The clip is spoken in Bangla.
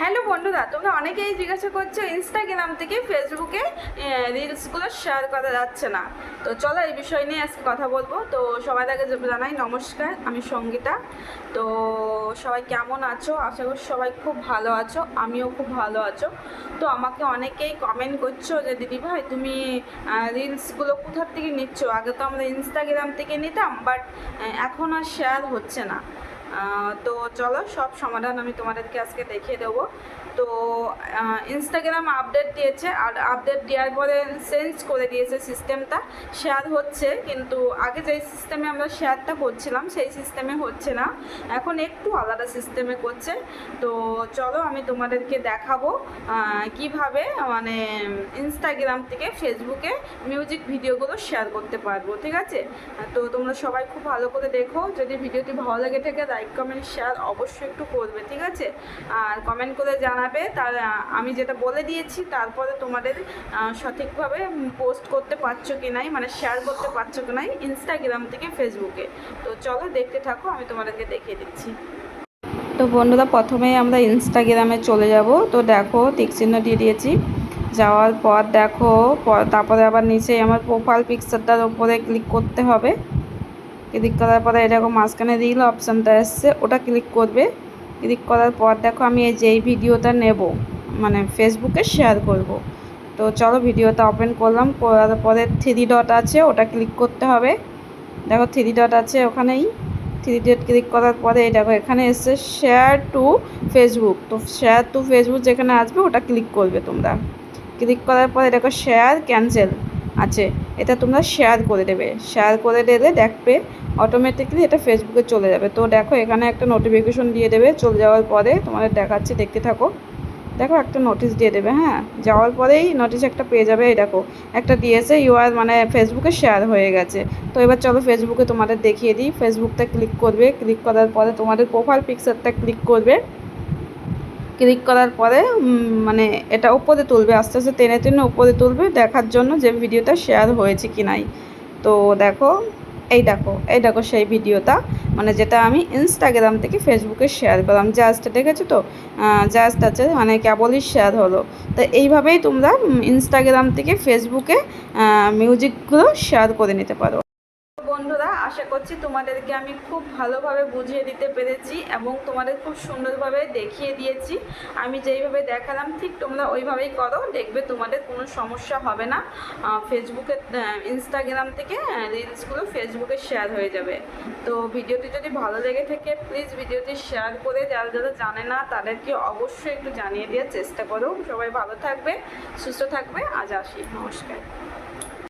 হ্যালো বন্ধুরা, তোমরা অনেকেই জিজ্ঞাসা করছ ইনস্টাগ্রাম থেকে ফেসবুকে রিলসগুলো শেয়ার করা যাচ্ছে না। তো চলো এই বিষয় নিয়ে আজকে কথা বলব। তো সবার আগে জানাই, নমস্কার, আমি সঙ্গীতা। তো সবাই কেমন আছো? আশা করি সবাই খুব ভালো আছো, আমিও খুব ভালো আছো। তো আমাকে অনেকেই কমেন্ট করছ যে, দিদি ভাই, তুমি রিলসগুলো কোথার থেকে নিচ্ছ? আগে তো আমরা ইনস্টাগ্রাম থেকে নিতাম বাট এখন আর শেয়ার হচ্ছে না। তো চলো, সব সমাধান আমি তোমাদেরকে আজকে দেখিয়ে দেবো। তো ইনস্টাগ্রাম আপডেট দিয়েছে, আর আপডেট দেওয়ার পরে চেঞ্জ করে দিয়েছে সিস্টেমটা শেয়ার হচ্ছে, কিন্তু আগে যেই সিস্টেমে আমরা শেয়ারটা করছিলাম, সেই সিস্টেমে হচ্ছে না। এখন একটু আলাদা সিস্টেমে করছে। তো চলো, আমি তোমাদেরকে দেখাবো কীভাবে মানে ইনস্টাগ্রাম থেকে ফেসবুকে মিউজিক ভিডিওগুলো শেয়ার করতে পারব, ঠিক আছে? তো তোমরা সবাই খুব ভালো করে দেখো। যদি ভিডিওটি ভালো লাগে থাকে লাইক কমেন্ট শেয়ার অবশ্যই একটু করবে, ঠিক আছে? আর কমেন্ট করে জানাবে, তার, আমি যেটা বলে দিয়েছি, তারপরে তোমাদের সঠিকভাবে পোস্ট করতে পারছ কি নাই মানে শেয়ার করতে পারছ কি নাই ইনস্টাগ্রাম থেকে ফেসবুকে তো চলো দেখতে থাকো, আমি তোমাদেরকে দেখিয়ে দিচ্ছি। তো বন্ধুরা, প্রথমেই আমরা ইনস্টাগ্রামে চলে যাব। তো দেখো টিকচিহ্ন দিয়ে দিয়েছি। যাওয়ার পর দেখো তারপরে আবার নিচে আমার প্রোফাইল পিকচারটার ওপরে ক্লিক করতে হবে। ক্লিক করার পরে এরকম মাঝখানে রিল অপশানটা এসছে, ওটা ক্লিক করবে। ক্লিক করার পর দেখো আমি এই যে এই ভিডিওটা নেব মানে ফেসবুকে শেয়ার করব। তো চলো ভিডিওটা ওপেন করলাম, করার পরে থ্রি ডট আছে, ওটা ক্লিক করতে হবে। দেখো থ্রি ডট আছে ওখানেই। থ্রি ডট ক্লিক করার পরে দেখো এখানে এসছে শেয়ার টু ফেসবুক তো শেয়ার টু ফেসবুক যেখানে আসবে, ওটা ক্লিক করবে তোমরা। ক্লিক করার পরে দেখো শেয়ার ক্যান্সেল আছে। এটা তোমরা শেয়ার করে দেবে। শেয়ার করে দিলে দেখবে অটোমেটিকলি এটা ফেসবুকে চলে যাবে। তো দেখো এখানে একটা নোটিফিকেশন দিয়ে দেবে, চলে যাওয়ার পরে তোমাদের দেখাচ্ছে, দেখতে থাকো। দেখো একটা নোটিশ দিয়ে দেবে হ্যাঁ? যাওয়ার পরেই নোটিশ একটা পেয়ে যাবে, এই দেখো। একটা দিয়েছে ইউআর মানে ফেসবুকে শেয়ার হয়ে গেছে। তো এবার চলো ফেসবুকে তোমাদের দেখিয়ে দিই। ফেসবুকটা ক্লিক করবে। ক্লিক করার পরে তোমাদের প্রোফাইল পিকচারটা ক্লিক করবে। ক্লিক করার পরে মানে এটা উপরে তুলবে, আস্তে আস্তে টেনে টেনে উপরে তুলবে, দেখার জন্য যে ভিডিওটা শেয়ার হয়েছে কি নাই। তো দেখো, এই দেখো এই দেখো সেই ভিডিওটা। মানে যেটা আমি ইনস্টাগ্রাম থেকে ফেসবুকে শেয়ার করলাম জাস্ট দেখেছ তো? জাস্ট আছে মানে কেবলই শেয়ার হলো। তো এইভাবেই তোমরা ইনস্টাগ্রাম থেকে ফেসবুকে মিউজিকগুলো শেয়ার করে নিতে পারো। বন্ধুরা আশা করছি তোমাদেরকে আমি খুব ভালোভাবে বুঝিয়ে দিতে পেরেছি এবং তোমাদের খুব সুন্দরভাবে দেখিয়ে দিয়েছি। আমি যেইভাবে দেখালাম, ঠিক তোমরা ওইভাবেই করো, দেখবে তোমাদের কোনো সমস্যা হবে না। ফেসবুকে ইনস্টাগ্রাম থেকে রিলসগুলো ফেসবুকে শেয়ার হয়ে যাবে। তো ভিডিওটি যদি ভালো লেগে থাকে প্লিজ ভিডিওটি শেয়ার করে যারা যারা জানে না, তাদেরকে অবশ্যই একটু জানিয়ে দেওয়ার চেষ্টা করো। সবাই ভালো থাকবে, সুস্থ থাকবে। আজ আসি। নমস্কার।